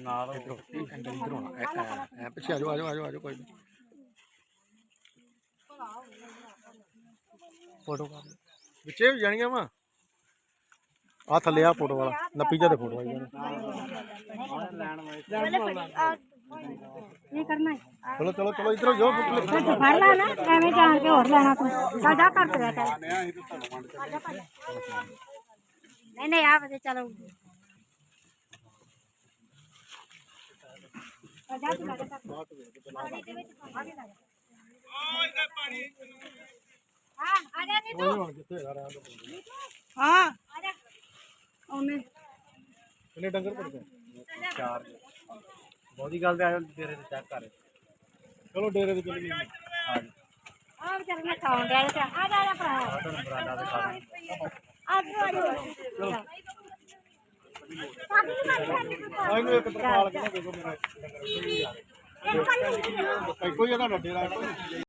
ਨਾਲ ਇਧਰੋਂ ਇਧਰੋਂ ਐ ਪਿੱਛੇ ਆ ਜਾਓ ਆ ਜਾਓ ਆ ਜਾਓ ਕੋਈ ਨਹੀਂ। ਫੋਟੋ ਕਰ। ਵਿੱਚੇ ਵੀ ਜਾਣੀਆਂ ਵਾ। ਆ ਥੱਲੇ ਆ ਫੋਟੋ ਵਾਲਾ ਨੱਪੀ ਜਾ ਦੇ ਫੋਟੋ ਆਈ ਜਾਣੀ। ਇਹ ਕਰਨਾ ਹੈ। ਚਲੋ ਚਲੋ ਚਲੋ ਇਧਰੋਂ ਜੋ ਤੂੰ ਫੜ ਲੈ ਨਾ ਐਵੇਂ ਜਾਣ ਕੇ ਹੋਰ ਲੈਣਾ ਤੂੰ। ਚੱਲ ਜਾ ਕਰ ਕਰ ਨਹੀਂ ਨਹੀਂ ਆ ਵਜੇ ਚਲੋ ਆ ਜਾ ਤੂੰ ਲੱਗ ਪਾਣੀ ਦੇ ਵਿੱਚ ਪਾਣੀ ਲੱਗ ਹਾਂ ਆ ਜਾ ਨੀ ਤੂੰ ਕਿੱਥੇ ਹੈਗਾ ਰਹਿਣ ਦੋ ਹਾਂ। ਆ ਜਾ। ਉਹਨੇ। ਕਿੰਨੇ ਡੰਗਰ ਪੜ ਗਏ ਚਾਰ ਬਹੁਤੀ ਗੱਲ ਤੇ ਆ ਤੇਰੇ ਤੇ ਚੈੱਕ ਕਰ ਚਲੋ ਡੇਰੇ ਤੇ ਚੱਲੀਏ ਆ ਵਿਚਾਰੇ ਨੇ ਖਾਣ ਦੇ ਆ ਜਾ ਆ ਜਾ ਆ ਭਰਾ ਤੁਹਾਨੂੰ ਬਰਾਦਾ ਦੇ। ਖਾ ਆ ਜਾ। ਆ ਜਾ। ਇਹਨੂੰ ਇੱਕ ਤਰਪਾਲ ਕੇ ਨਾ ਦੇਖੋ ਮੇਰਾ। ਇੱਕੋ ਹੀ ਆ ਇੱਕੋ ਹੀ।